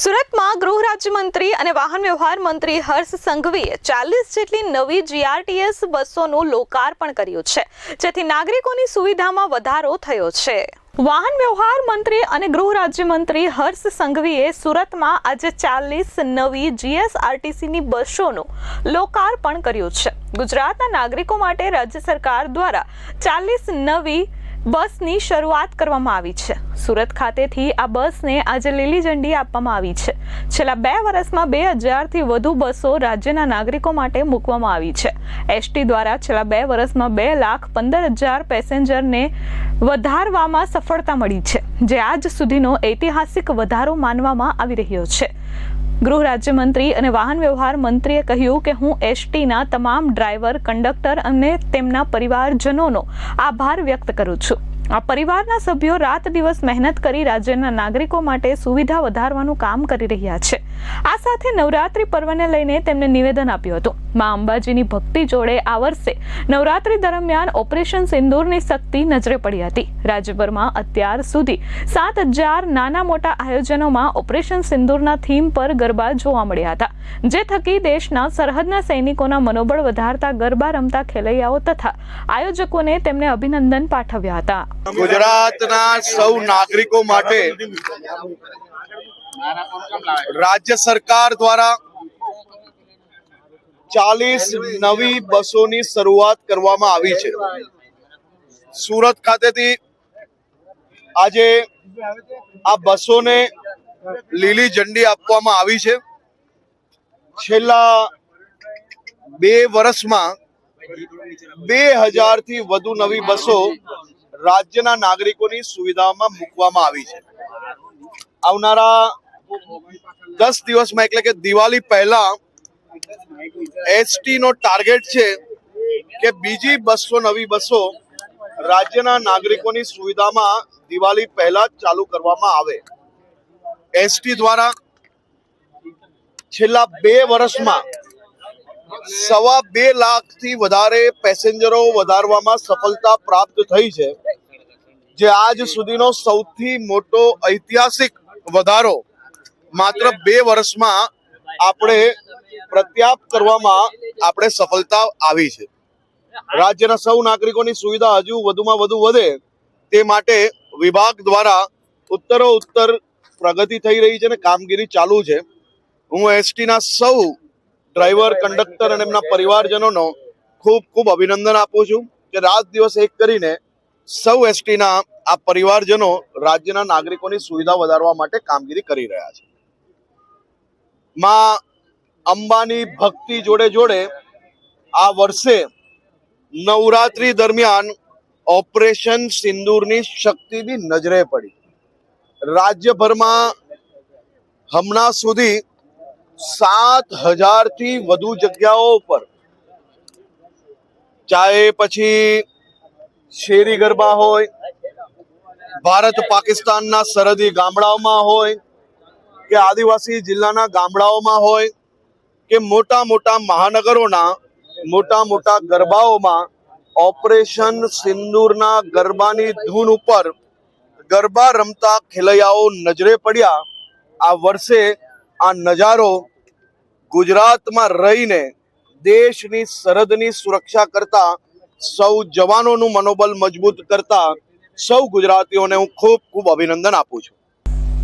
સુરતમાં ગૃહ રાજ્યમંત્રી અને વાહન વ્યવહાર મંત્રી હર્ષ સંઘવીએ ચાલીસ જેટલી નવી જીઆરટીએસ બસોનું લોકાર્પણ કર્યું છે, જેથી નાગરિકોની સુવિધામાં વધારો થયો છે. વાહન વ્યવહાર મંત્રી અને ગૃહ રાજ્યમંત્રી હર્ષ સંઘવીએ સુરતમાં આજે ચાલીસ નવી જીએસઆરટીસીની બસોનું લોકાર્પણ કર્યું છે. ગુજરાતના નાગરિકો માટે રાજ્ય સરકાર દ્વારા ચાલીસ નવી બસની શરૂઆત કરવામાં આવી છે. સુરત ખાતેથી આ બસને આજે લીલી ઝંડી આપવામાં આવી છે. છેલ્લા બે વર્ષમાં બે હજારથી વધુ બસો રાજ્યના નાગરિકો માટે મૂકવામાં આવી છે. એસટી દ્વારા છેલ્લા બે વર્ષમાં બે લાખ પંદર હજાર પેસેન્જરને વધારવામાં સફળતા મળી છે, જે આજ સુધીનો ઐતિહાસિક વધારો માનવામાં આવી રહ્યો છે. ગૃહ રાજ્યમંત્રી અને વાહન વ્યવહાર મંત્રીએ કહ્યું કે હું એસટીના તમામ ડ્રાઈવર, કંડક્ટર અને તેમના પરિવારજનોનો આભાર વ્યક્ત કરું છું. આ પરિવારના સભ્યો રાત દિવસ મહેનત કરી રાજ્યના નાગરિકો માટે સુવિધા વધારવાનું કામ કરી રહ્યા છે. આ સાથે નવરાત્રિ પર્વને લઈને તેમને નિવેદન આપ્યું હતું. મા અંબાજીની ભક્તિ જોડે આ વર્ષે નવરાત્રિ દરમિયાન ઓપરેશન સિંદૂરની શક્તિ નજરે પડી હતી. રાજ્યભરમાં અત્યાર સુધી સાત હજાર નાના મોટા આયોજનોમાં ઓપરેશન સિંદૂરના થીમ પર ગરબા જોવા મળ્યા હતા, જે થકી દેશના સરહદના સૈનિકોના મનોબળ વધારતા ગરબા રમતા ખેલૈયાઓ તથા આયોજકોને તેમને અભિનંદન પાઠવ્યા હતા. ગુજરાતના સૌ નાગરિકો માટે રાજ્ય સરકાર દ્વારા ચાલીસ નવી બસોની શરૂઆત કરવામાં આવી છે. સુરત ખાતેથી આજે આ બસોને લીલી ઝંડી આપવામાં આવી છે. છેલ્લા બે વર્ષમાં બે હજારથી વધુ નવી બસો રાજ્યના નાગરિકોની સુવિધામાં મૂકવામાં આવી છે. આવનારા દસ દિવસમાં એટલે કે દિવાળી પહેલા એસટી નો ટાર્ગેટ છે કે બીજી બસો, નવી બસો રાજ્યના નાગરિકોની સુવિધામાં દિવાળી પહેલા ચાલુ કરવામાં આવે. એસટી દ્વારા છેલ્લા બે વર્ષમાં સવા બે લાખથી વધારે પેસેન્જરો વધારવામાં સફળતા પ્રાપ્ત થઈ છે. જે આજ સુધીનો સૌથી મોટો ઐતિહાસિક વધારો માત્ર બે વર્ષમાં આપણે પ્રત્યાપ કરવામાં આપણે સફળતા આવી છે. રાજ્યના સૌ નાગરિકોની સુવિધા હજુ વધુમાં વધુ વધે તે માટે વિભાગ દ્વારા ઉત્તરો ઉત્તર પ્રગતિ થઈ રહી છે અને કામગીરી ચાલુ છે. હું એસટીના સૌ ડ્રાઈવર, કંડક્ટર અને એમના પરિવારજનોનો ખૂબ ખૂબ અભિનંદન આપું છું કે રાત દિવસ એક કરીને સૌ એસટીના આ પરિવારજનો રાજ્યના નાગરિકોની સુવિધા વધારવા માટે કામગીરી કરી રહ્યા છે. માં અંબાની ભક્તિ જોડે જોડે આ વર્ષે નવરાત્રી દરમિયાન ઓપરેશન સિંદૂરની શક્તિ બી નજરે પડી. રાજ્યભરમાં હમણાં સુધી સાત હજારથી વધુ જગ્યાઓ પર ચાહે પછી શેરી ગરબા હોય, ભારત પાકિસ્તાનના સરહદી ગામડાઓમાં હોય કે આદિવાસી જિલ્લાના ગામડાઓમાં હોય કે મોટા મોટા મહાનગરોના, મોટા મોટા ગરબાઓમાં ઓપરેશન સિંદૂરના ગરબાની ધૂન ઉપર ગરબા રમતા ખેલૈયાઓ નજરે પડ્યા. આ વર્ષે આ નજારો ગુજરાતમાં રહીને દેશની સરહદની સુરક્ષા કરતા, સૌ જવાનોનું મનોબલ મજબૂત કરતા, સૌ ગુજરાતીઓને હું ખૂબ ખૂબ અભિનંદન આપું છું.